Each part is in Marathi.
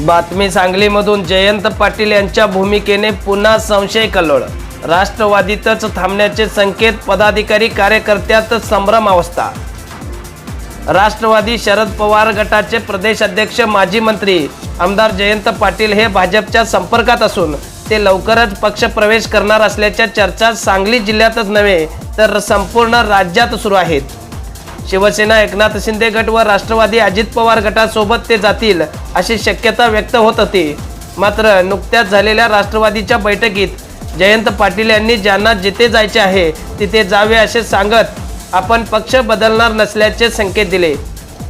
बातमी सांगलीमधून जयंत पाटील यांच्या भूमिकेने पुन्हा संशय कल्लोळ. राष्ट्रवादीतच थांबण्याचे संकेत पदाधिकारी कार्यकर्त्यात संभ्रम अवस्था. राष्ट्रवादी शरद पवार गटाचे प्रदेश अध्यक्ष माजी मंत्री आमदार जयंत पाटील हे भाजपच्या संपर्कात असून ते लवकरच पक्षप्रवेश करणार असल्याच्या चर्चा सांगली जिल्ह्यातच नव्हे तर संपूर्ण राज्यात सुरू आहेत. शिवसेना एकनाथ शिंदे गट व राष्ट्रवादी अजित पवार गटासोबत ते जातील अशी शक्यता व्यक्त होत होती. मात्र नुकत्याच झालेल्या राष्ट्रवादीच्या बैठकीत जयंत पाटील यांनी ज्यांना जिथे जायचे आहे तिथे जावे असे सांगत आपण पक्ष बदलणार नसल्याचे संकेत दिले.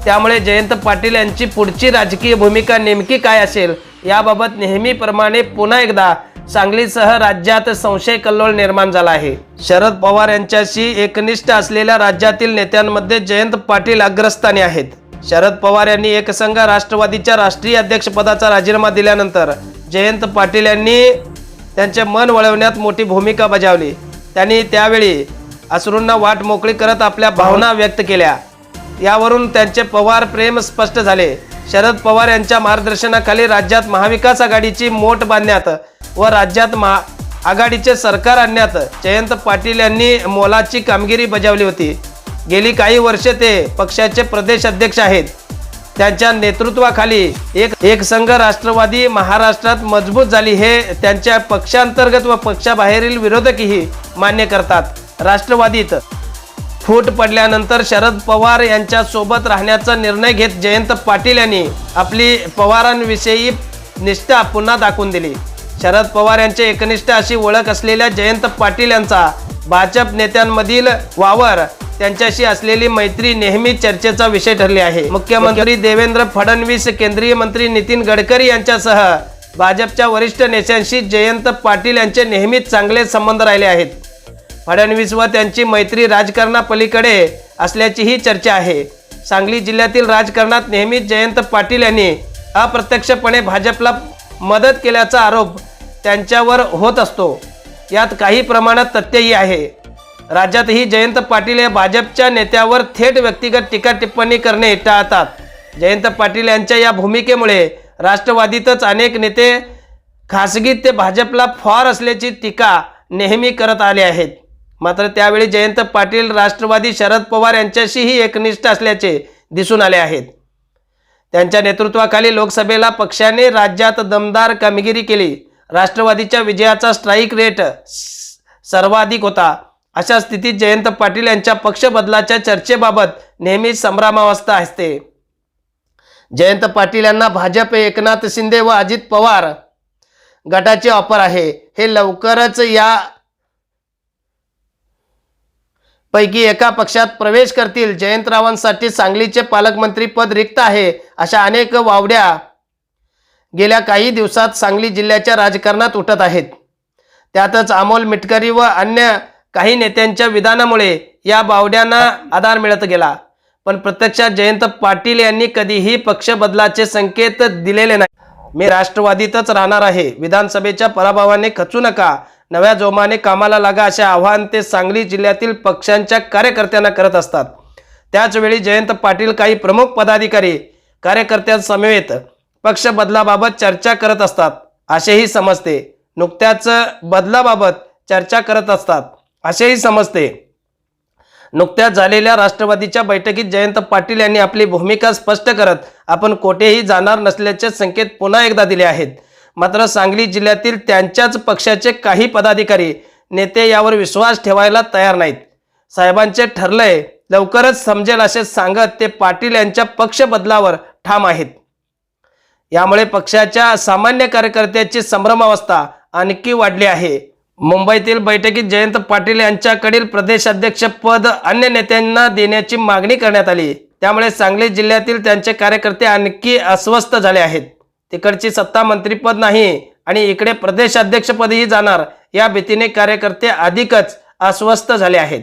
त्यामुळे जयंत पाटील यांची पुढची राजकीय भूमिका नेमकी काय असेल याबाबत नेहमीप्रमाणे पुन्हा एकदा सांगलीसह राज्यात संशय कल्लोळ निर्माण झाला आहे. शरद पवार यांच्याशी एकनिष्ठ असलेल्या राज्यातील नेत्यांमध्ये जयंत पाटील अग्रस्थानी आहेत. शरद पवार यांनी एकसंघ राष्ट्रवादीच्या राष्ट्रीय अध्यक्षपदाचा राजीनामा दिल्यानंतर जयंत पाटील यांनी त्यांचे मन वळवण्यात मोठी भूमिका बजावली. त्यांनी त्यावेळी असरूंना वाट मोकळी करत आपल्या भावना व्यक्त केल्या. यावरून त्यांचे पवार प्रेम स्पष्ट झाले. शरद पवार यांच्या मार्गदर्शनाखाली राज्यात महाविकास आघाडीची मोठ बांधण्यात व राज्यात महा आघाडीचे सरकार आणण्यात जयंत पाटील यांनी मोलाची कामगिरी बजावली होती. गेली काही वर्षे ते पक्षाचे प्रदेश अध्यक्ष आहेत. त्यांच्या नेतृत्वाखाली एक एक संघ राष्ट्रवादी महाराष्ट्रात मजबूत झाली हे त्यांच्या पक्षांतर्गत व पक्षाबाहेरील विरोधकही मान्य करतात. राष्ट्रवादीत फूट पडल्यानंतर शरद पवार यांच्यासोबत राहण्याचा निर्णय घेत जयंत पाटील यांनी आपली पवारांविषयी निष्ठा पुन्हा दाखवून दिली. शरद पवार यांचे एकनिष्ठ अशी ओळख असलेल्या जयंत पाटील यांचा भाजप नेत्यांमधील वावर त्यांच्याशी असलेली मैत्री नेहमी चर्चेचा विषय ठरली आहे. मुख्यमंत्री देवेंद्र फडणवीस केंद्रीय मंत्री नितीन गडकरी यांच्यासह भाजपच्या वरिष्ठ नेत्यांशी जयंत पाटील यांचे नेहमीच चांगले संबंध राहिले आहेत. फडणवीस व त्यांची मैत्री राजकारणापलीकडे असल्याचीही चर्चा आहे. सांगली जिल्ह्यातील राजकारणात नेहमीच जयंत पाटील यांनी अप्रत्यक्षपणे भाजपला मदत केल्याचा आरोप त्यांच्यावर होत असतो. यात काही प्रमाणात तथ्यही आहे. राज्यातही जयंत पाटील हे भाजपच्या नेत्यावर थेट व्यक्तिगत टीका टिप्पणी करणे टाळतात. जयंत पाटील यांच्या या भूमिकेमुळे राष्ट्रवादीतच अनेक नेते खासगीत ते भाजपला फॉर असल्याची टीका नेहमी करत आले आहेत. मात्र त्यावेळी जयंत पाटील राष्ट्रवादी शरद पवार यांच्याशीही एकनिष्ठ असल्याचे दिसून आले आहेत. त्यांच्या नेतृत्वाखाली लोकसभेला पक्षाने राज्यात दमदार कामगिरी केली. राष्ट्रवादीच्या विजयाचा स्ट्राईक रेट स- सर्वाधिक होता. अशा स्थितीत जयंत पाटील यांच्या पक्ष बदलाच्या चर्चेबाबत नेहमी संभ्रमावस्था असते. जयंत पाटील यांना भाजप एकनाथ शिंदे व अजित पवार गटाची ऑफर आहे. हे लवकरच या पैकी एका पक्षात प्रवेश करतील. जयंतरावांसाठी सांगलीचे पालकमंत्री पद रिक्त आहे अशा अनेक वावड्या गेल्या काही दिवसात सांगली जिल्ह्याच्या राजकारणात उठत आहेत. त्यातच अमोल मिटकरी व अन्य काही नेत्यांच्या विधानामुळे या बावड्यांना आधार मिळत गेला. पण प्रत्यक्षात जयंत पाटील यांनी कधीही पक्ष बदलाचे संकेत दिलेले नाही. मी राष्ट्रवादीतच राहणार आहे. विधानसभेच्या पराभवाने खचू नका. नव्या जोमाने कामाला लागा असे आवाहन ते सांगली जिल्ह्यातील पक्षांच्या कार्यकर्त्यांना करत असतात. त्याचवेळी जयंत पाटील काही प्रमुख पदाधिकारी कार्यकर्त्यांसमवेत पक्ष बदलाबाबत चर्चा करत असतात. असेही समजते. नुकत्याच बदलाबाबत चर्चा करत असतात. असेही समजते. नुकत्याच झालेल्या राष्ट्रवादीच्या बैठकीत जयंत पाटील यांनी आपली भूमिका स्पष्ट करत आपण कोठेही जाणार नसल्याचे संकेत पुन्हा एकदा दिले आहेत. मात्र सांगली जिल्ह्यातील त्यांच्याच पक्षाचे काही पदाधिकारी नेते यावर विश्वास ठेवायला तयार नाहीत. साहेबांचे ठरलंय लवकरच समजेल असे सांगत ते पाटील यांच्या पक्ष बदलावर ठाम आहेत. यामुळे पक्षाच्या सामान्य कार्यकर्त्याची संभ्रमावस्था आणखी वाढली आहे. मुंबईतील बैठकीत जयंत पाटील यांच्याकडील प्रदेशाध्यक्ष पद अन्य नेत्यांना देण्याची मागणी करण्यात आली. त्यामुळे सांगली जिल्ह्यातील त्यांचे कार्यकर्ते आणखी अस्वस्थ झाले आहेत. तिकडची सत्ता मंत्रीपद नाही आणि इकडे प्रदेशाध्यक्षपदही जाणार. या भीतीने कार्यकर्ते अधिकच अस्वस्थ झाले आहेत.